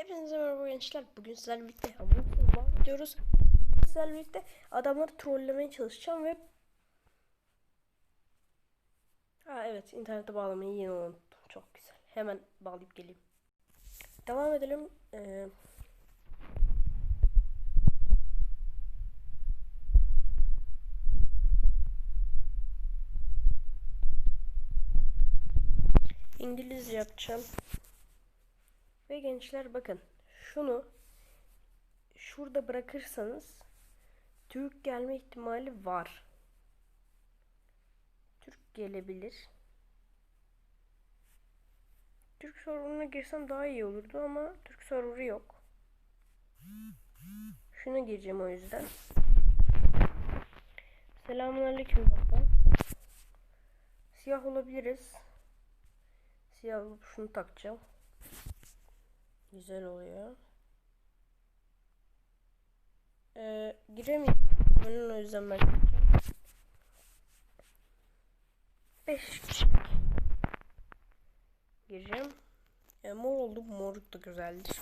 Hepinize merhaba gençler. Bugün sizlerle birlikte devam ediyoruz. Sizlerle birlikte adamları trollemeye çalışacağım ve Ha evet internete bağlamayı yine unuttum. Çok güzel. Hemen bağlayıp geleyim. Devam edelim. Ee, İngilizce yapacağım. Ve gençler bakın şunu şurada bırakırsanız Türk gelme ihtimali var. Türk gelebilir. Türk serverına girsem daha iyi olurdu ama Türk serverı yok. Şuna gireceğim o yüzden. Selamünaleyküm baba. Siyah olabiliriz. Siyah olup şunu takacağım. Güzel oluyor. Ee, giremiyorum. Onun o yüzden ben gireceğim. 5 kişilik. Gireceğim. E, mor oldu. Morluk da güzeldir.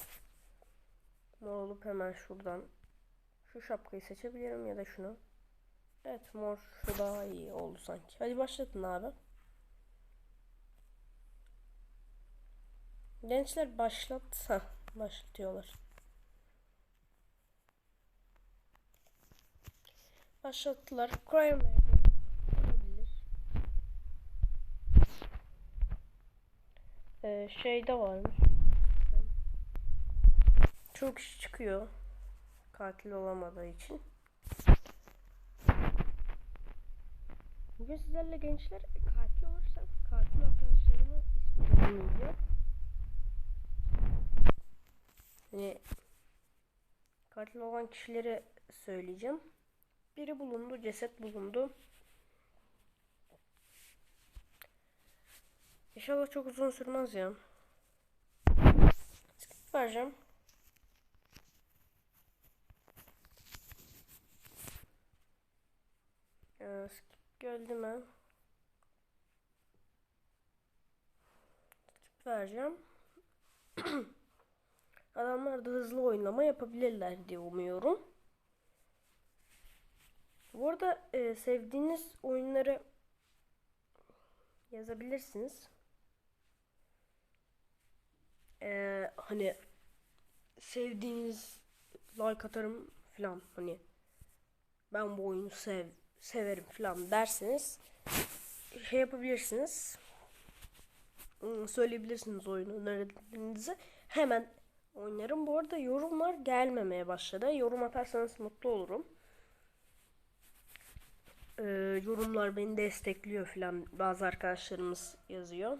Mor olup hemen şuradan şu şapkayı seçebilirim ya da şunu. Evet mor şu daha iyi oldu sanki. Hadi başlatın abi. Gençler başlat. Başlatıyorlar. Başlattılar. Crime olabilir. Ee, şeyde varmış. Çok kişi çıkıyor. Katil olamadığı için. Bugün sizlerle gençler katil olursam katil arkadaşlarımı ismini Hani katil olan kişileri söyleyeceğim. Biri bulundu, ceset bulundu. İnşallah çok uzun sürmez ya. Skip vereceğim. Ee, skip geldi mi? Skip vereceğim. Adamlar da hızlı oynama yapabilirler diye umuyorum. Bu arada e, sevdiğiniz oyunları yazabilirsiniz. E, hani sevdiğiniz like atarım falan hani ben bu oyunu sev severim falan derseniz şey yapabilirsiniz. Hmm, Söyleyebilirsiniz oyunu önerilerinizi. Hemen oynarım. Bu arada yorumlar gelmemeye başladı. Yorum atarsanız mutlu olurum. Ee, yorumlar beni destekliyor filan. Bazı arkadaşlarımız yazıyor.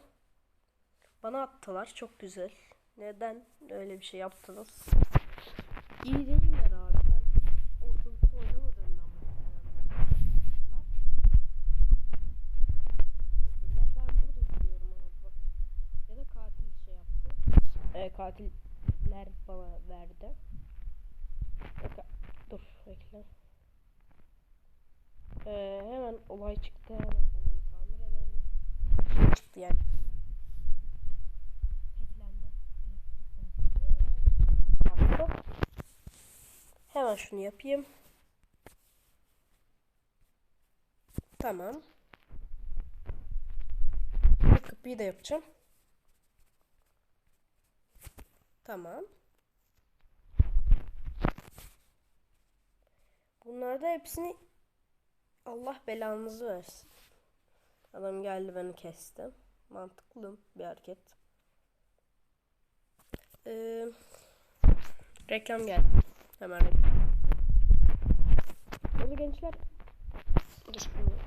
Bana attılar. Çok güzel. Neden öyle bir şey yaptınız? İyi değiller abi. Ben ortalıkta oynamadığımdan Ben burada duruyorum abi bak. Ya da katil şey yaptı. Ee, katiller bana verdi. Bak, dur bekle. Ee, hemen olay çıktı. Hemen olayı tamir edelim. Çıktı yani. Hemen şunu yapayım. Tamam. Bu kapıyı da yapacağım. Tamam. Bunlarda hepsini Allah belanızı versin. Adam geldi beni kesti. Mantıklı bir hareket. Ee, reklam geldi. Hemen reklam. Gençler. Dur şunu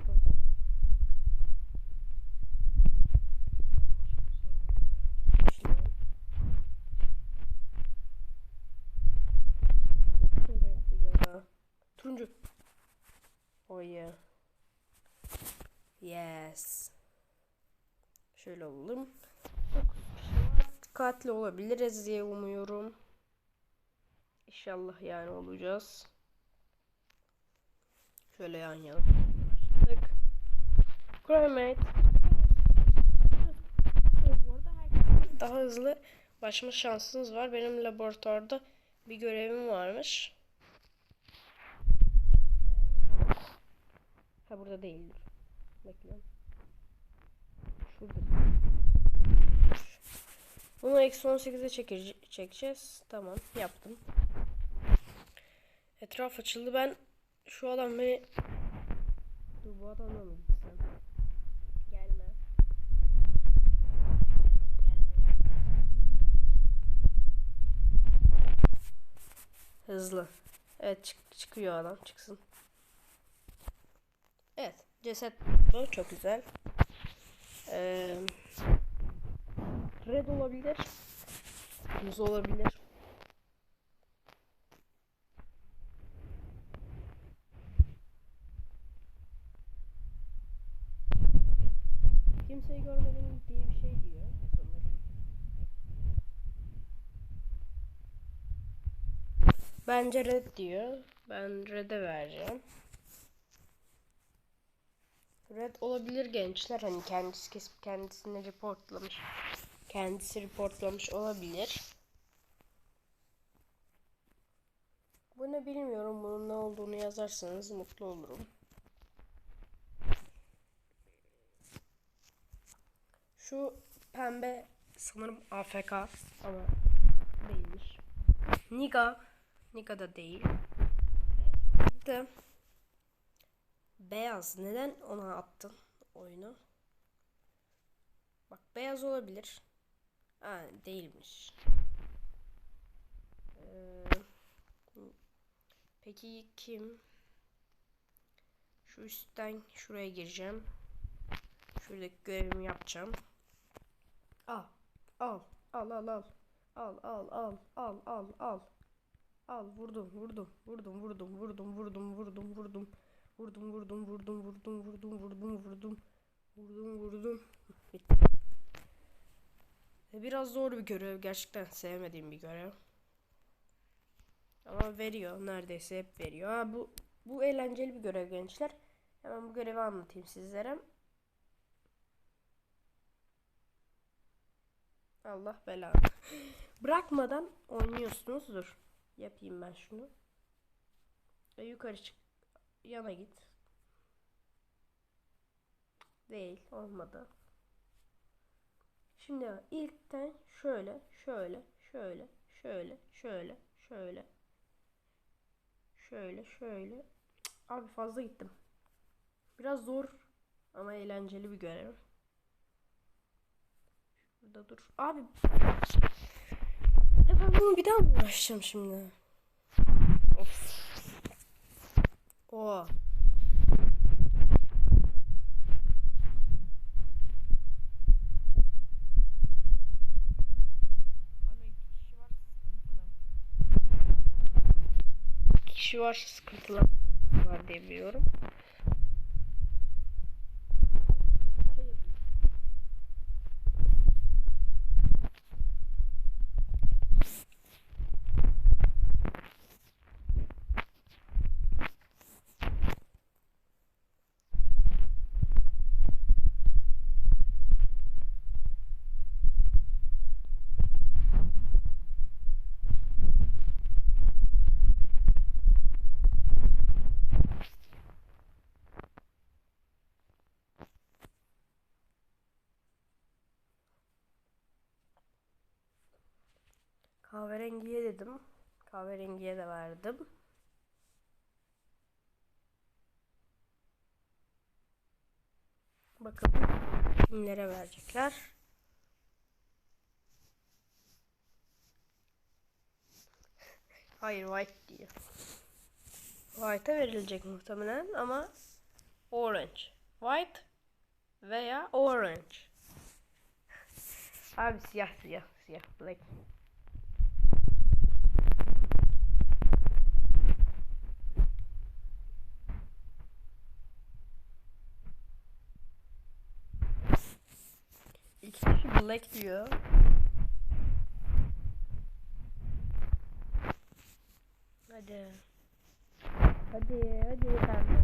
Turuncu. Oh yeah. Yes. Şöyle olalım. Katil olabiliriz diye umuyorum. İnşallah yani olacağız. Şöyle yan yana. Başladık. Herkes daha hızlı Başma şansınız var. Benim laboratuvarda bir görevim varmış. Ha burada değildir. Bekle. Şurada. Bunu eksi 18'e çekece- çekeceğiz. Tamam yaptım. Etraf açıldı. Ben şu adam beni... Dur bu adamla mı gitsem? Gelme. Hızlı. Evet çık çıkıyor adam çıksın. Evet ceset bu çok güzel. Ee, red olabilir. Muz olabilir. Kimseyi görmedim diye bir şey diyor. Bence red diyor. Ben red'e vereceğim. Red olabilir gençler. Hani kendisi kesip kendisini reportlamış. Kendisi reportlamış olabilir. Bu ne bilmiyorum. Bunun ne olduğunu yazarsanız mutlu olurum. Şu pembe sanırım AFK ama değilmiş. Niga. Niga da değil. Bitti. Beyaz. Neden ona attın oyunu? Bak beyaz olabilir. Ha değilmiş. Ee, peki kim? Şu üstten şuraya gireceğim. Şuradaki görevimi yapacağım. Al. Al. Al al al. Al al al al al al. Al vurdum vurdum vurdum vurdum vurdum vurdum vurdum vurdum. Vurdum vurdum vurdum vurdum vurdum vurdum vurdum. Vurdum vurdum. Bitti. E, Biraz zor bir görev. Gerçekten sevmediğim bir görev. Ama veriyor. Neredeyse hep veriyor. Ha, bu bu eğlenceli bir görev gençler. Hemen bu görevi anlatayım sizlere. Allah belanı. Bırakmadan oynuyorsunuz. Dur. Yapayım ben şunu. E, yukarı çık. Yana git. Değil. Olmadı. Şimdi ilkten şöyle, şöyle, şöyle, şöyle, şöyle, şöyle. Şöyle, şöyle. Abi fazla gittim. Biraz zor ama eğlenceli bir görev. Şurada dur. Abi. Ya ben bunu bir daha mı uğraşacağım şimdi? Of. Oh. Oo. kişi var sıkıntılar var diye biliyorum. Kahverengiye dedim. Kahverengiye de verdim. Bakalım kimlere verecekler. Hayır white diyor. White'a verilecek muhtemelen ama orange. White veya orange. Abi siyah siyah siyah black. Black diyor. Hadi. Hadi hadi pembe.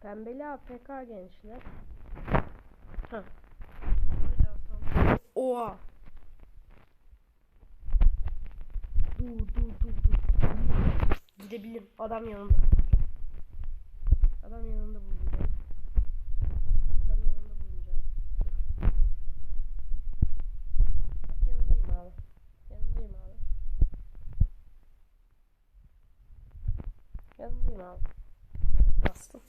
Pembeli AFK gençler. Hah. Oha. dur dur dur dur. Gidebilirim. Adam yanında. Adam yanında bulunacağım. Adam yanında bulunacağım. Bak yanındayım abi. Yanındayım abi. Yanındayım abi. Bastım.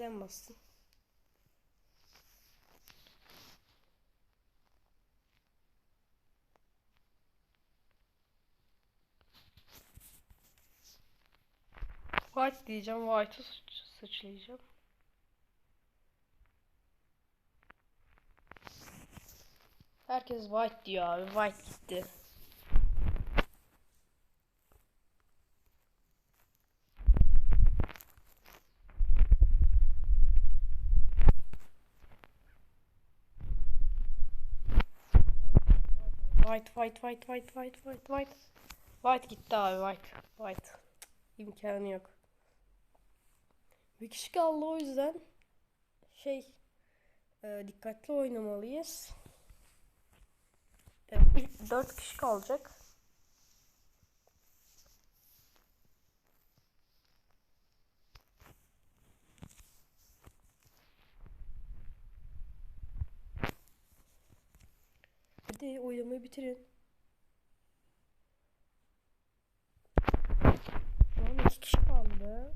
Neden bastım? White diyeceğim. White'ı sıç sıçrayacağım. Herkes white diyor abi. White gitti. White, white, white, white, white, white, white. White gitti abi, white. White. İmkanı yok. Bir kişi kaldı o yüzden şey e, dikkatli oynamalıyız. E, ilk dört kişi kalacak. Hadi oynamayı bitirin. Şu an iki kişi kaldı.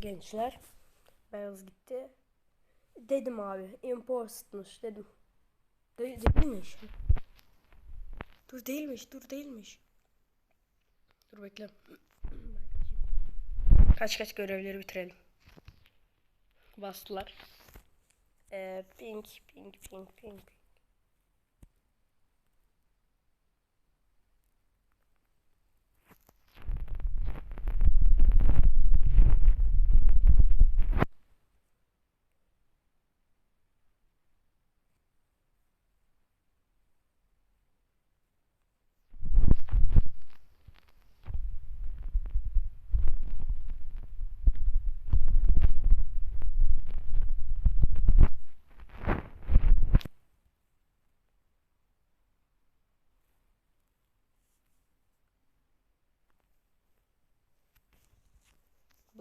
Gençler. Beyaz gitti. Dedim abi. Imposter'mış dedim. De değilmiş. Dur değilmiş. Dur değilmiş. Dur bekle. Kaç kaç görevleri bitirelim. Bastılar. Ee, pink pink pink pink.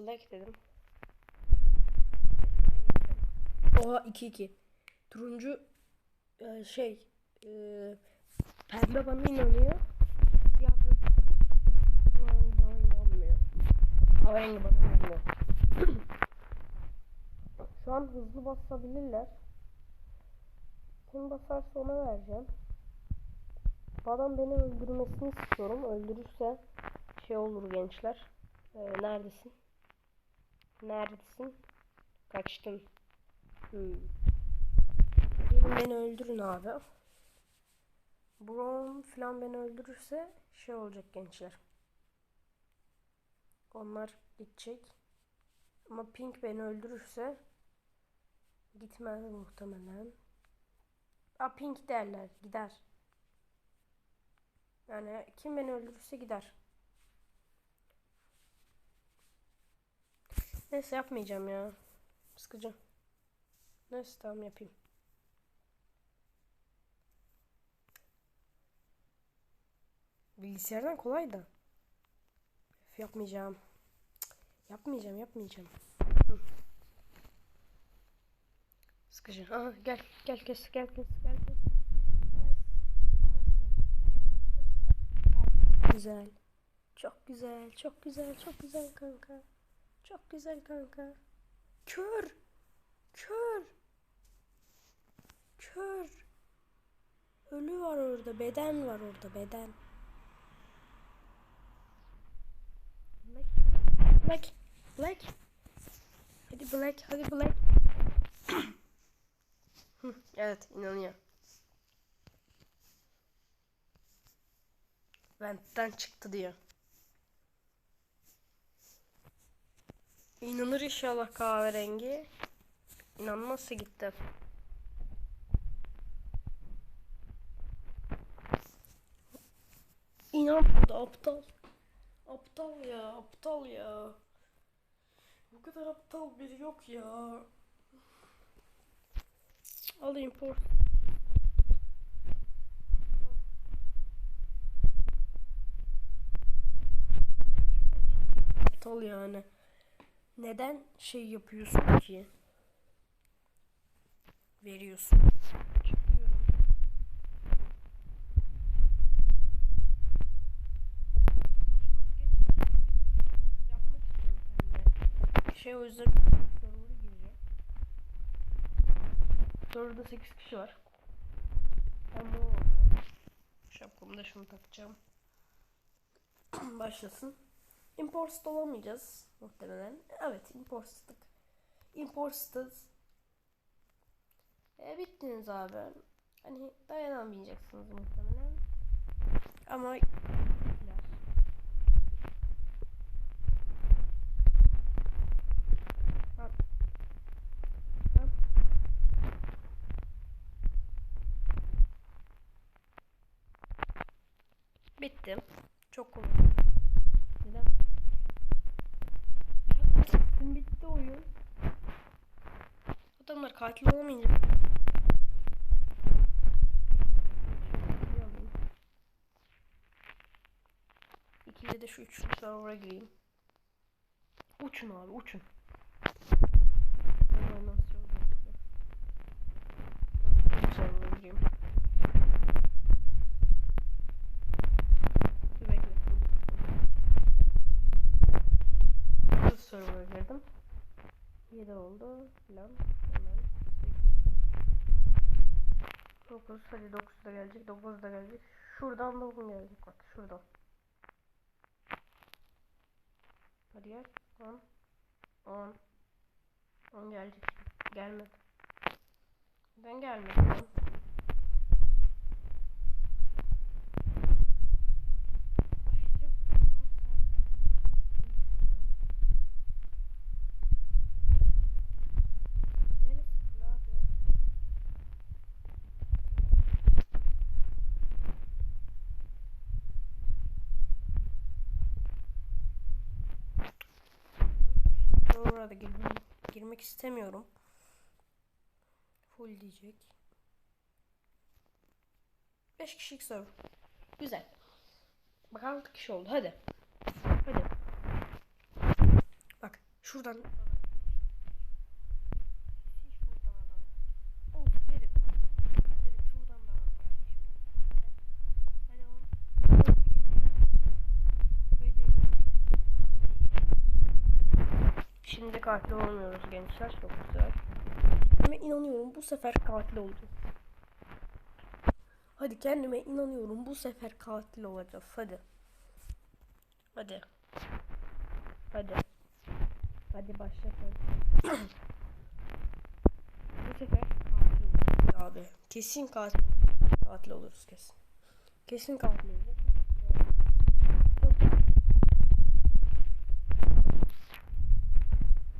Black dedim. Oha 2-2. Turuncu e, şey e, pembe bana inanıyor. Siyah bana inanmıyor. Kahverengi bana inanmıyor. Şu an hızlı basabilirler. Kim basarsa ona vereceğim. Bu adam beni öldürmesini istiyorum. Öldürürse şey olur gençler. Ee, neredesin? Neredesin? Kaçtın. Hmm. Beni öldürün abi. Brown falan beni öldürürse şey olacak gençler. Onlar gidecek. Ama Pink beni öldürürse gitmez muhtemelen. A Pink derler. Gider. Yani kim beni öldürürse gider. Neyse yapmayacağım ya. Sıkıcı. Neyse tamam yapayım. Bilgisayardan kolay da. Öf, yapmayacağım. Yapmayacağım, yapmayacağım. Sıkıcı. Aha gel, gel kes, gel kes, gel. Kes. Güzel. Çok güzel, çok güzel, çok güzel kanka. Çok güzel kanka. Kör. Kör. Kör. Ölü var orada. Beden var orada. Beden. Black. Black. Black. Hadi Black. Hadi Black. Evet inanıyor. Vent'ten çıktı diyor. İnanır inşallah kahverengi. İnanmazsa gitti. İnanmadı aptal. Aptal ya aptal ya. Bu kadar aptal biri yok ya. Alayım por. Aptal yani. Neden şey yapıyorsun ki? Veriyorsun. Çıkıyorum. Yapmak istiyorum kendime. Şey o yüzden server'a gireceğim. Server'da 8 kişi var. Ben bunu alacağım. Şapkamı da şunu takacağım. Başlasın. Imported olamayacağız muhtemelen. Evet imported. Imported. E, bittiniz abi. Hani dayanamayacaksınız muhtemelen. Ama Lan. Lan. Bittim. Çok kolay. Neden? Bittim bitti oyun. Adamlar katil alayım. İkili de şu üçlü server'a gireyim. Uçun abi uçun. Server'a girdim. 7 oldu filan. Hemen 8 9 hadi 9 da gelecek 9 da gelecek. Şuradan 9 gelecek bak şuradan. Hadi gel 10 10 10 gelecek. Gelmedi. Neden gelmedi? lan? Başlayacağım. Neresi full abi? Orada girmek, girmek istemiyorum. Full diyecek. 5 kişilik server. Güzel. Bak 6 kişi oldu. Hadi. Hadi. Bak şuradan hiç buradan adam yok. Of dedim. Dedim şuradan da adam geldi şimdi. Hadi. Hadi oğlum. Hadi. Şimdi katil olmuyoruz gençler. Çok güzel. Kendime inanıyorum bu sefer katil olacağız. Hadi kendime inanıyorum bu sefer katil olacağız. Hadi. Hadi. Hadi. Hadi başla hadi. bu sefer katil oluruz abi. Kesin katil Katil oluruz kesin. Kesin katil oluruz. Çok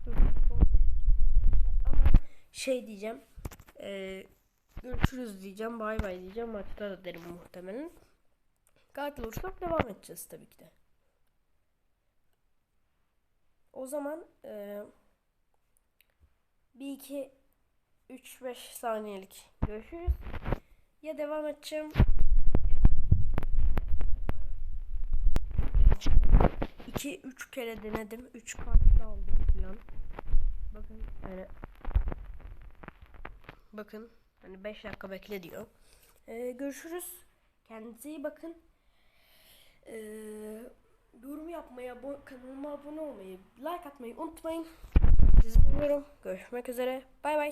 Dur, son yere gireceğim gençler. Ama şey diyeceğim. eee, görüşürüz diyeceğim. Bay bay diyeceğim. Maçta da derim muhtemelen. Katil olursak devam edeceğiz tabii ki de. O zaman eee 1 2 3 5 saniyelik görüşürüz. Ya devam edeceğim. 2 3 kere denedim. 3 kartla aldım falan. Bakın yani bakın hani 5 dakika bekle diyor. Ee, görüşürüz. Kendinize iyi bakın. Ee, yorum yapmayı, abo- kanalıma abone olmayı, like atmayı unutmayın. Sizi seviyorum. Görüşmek üzere. Bay bay.